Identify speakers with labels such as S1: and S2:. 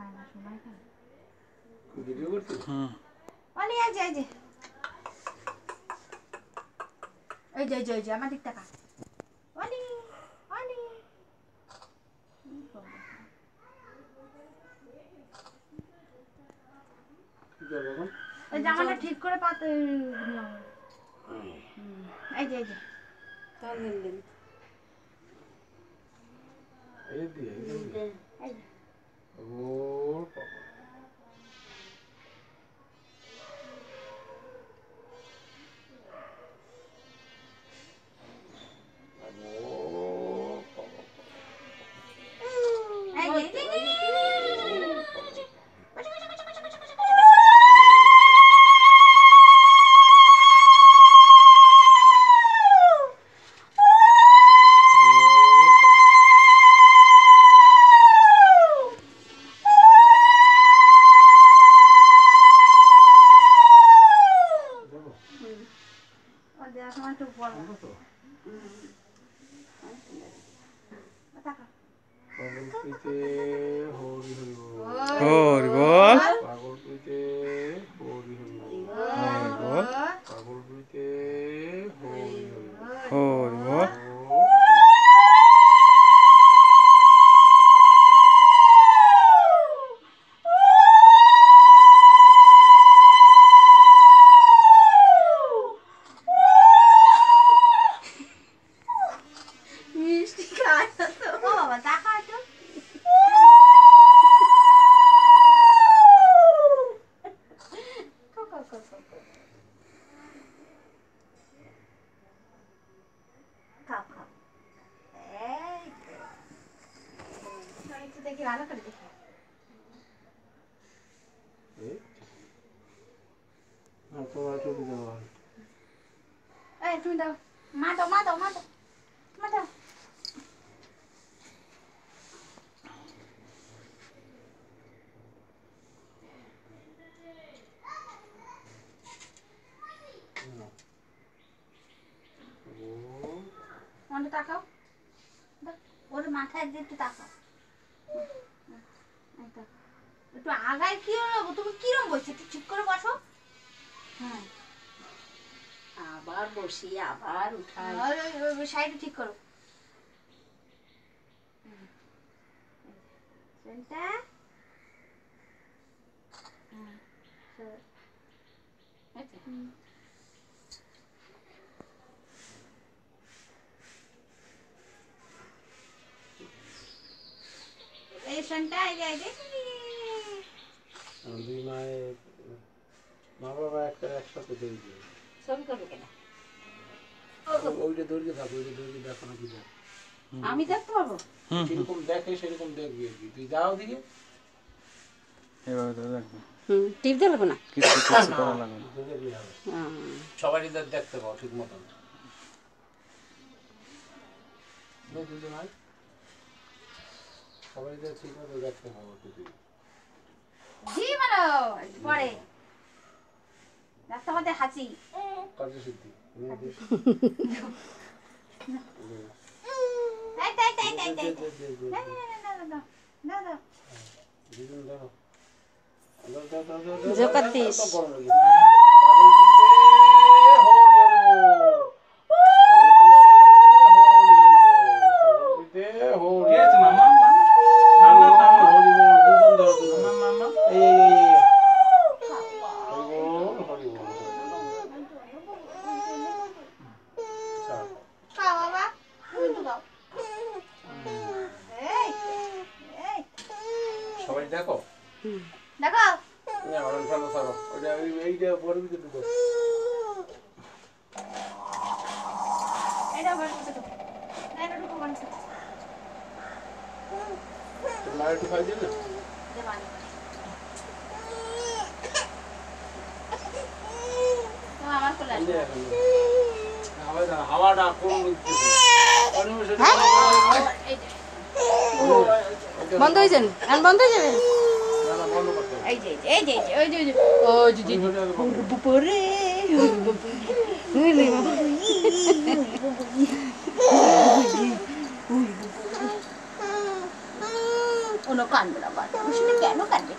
S1: খায় না সময় খায়
S2: ভিডিও করছিস
S3: হুম
S1: অনি এই যে এই যে এই যে এই যে এই যে আমার দিক টাকা জামাটা ঠিক করে পাতে এই যে এই যে
S2: এই তো? হরি হরি
S1: তো ও বাবা টাকা তো খাও, খাও, খাও, খাও, খাও। খাও, খাও। এই তো। তো একটু দেখি ভালো করে দেখি
S2: এই। না, তোমার একটু দিতে হবে।
S1: এই তুমি দাও মা দাও মা দাও মা দাও মা দাও
S2: ও
S1: মনটা তাকাও। ওর মাথায় একটু তাকাও। একটু আগায় কি হলো? তুমি কিরম বসছো একটু ঠিক করে বসো। হ্যাঁ।
S4: আবার বসি আবার উঠাই।
S1: সাইডে ঠিক করো। হুম। হ্যাঁ,
S2: দুই মা বাবা একটা একসাথে
S4: করবে কেন?
S2: ওইটা থাকো ওইটা দেখো না কি দেখ
S4: আমি দেখতে পারব
S2: যেরকম দেখে সেরকম দেখবি আর কি। তুই যাও দিকে।
S3: এভাবে তো দেখব।
S4: হুম টিপ দেবো না?
S3: কিছু কিছু করা লাগবে না।
S2: দেখবি সবাই দেখতে পাও ঠিক মতন। ভাই সবাই যদি ঠিক মতো দেখতে পাবো তুই
S1: জি মারো একটু পরে রাস্তা মধ্যে হাসি
S2: কার্য সিদ্ধি সবাই দেখো।
S1: দেখো।
S2: না, ফেলো। ওইটা, এইটা বড় ভিতরে ঢুকো।
S1: এটা বড় এটা ঢুকো
S2: একটু খাই যে হাওয়াটা কোন দিতেছে অনিমেষে
S1: এই যে
S4: বন্ধ হয়ে যান এখন বন্ধ হয়ে যাবে?
S2: কেন না বন্ধ করতে হবে
S1: এই যে এই যে এই যে ওই যে ওই যে। ও যে যে
S2: অনিমেষে আগে বন্ধ করতে হবে।
S1: পরে ও কোনো কান্দে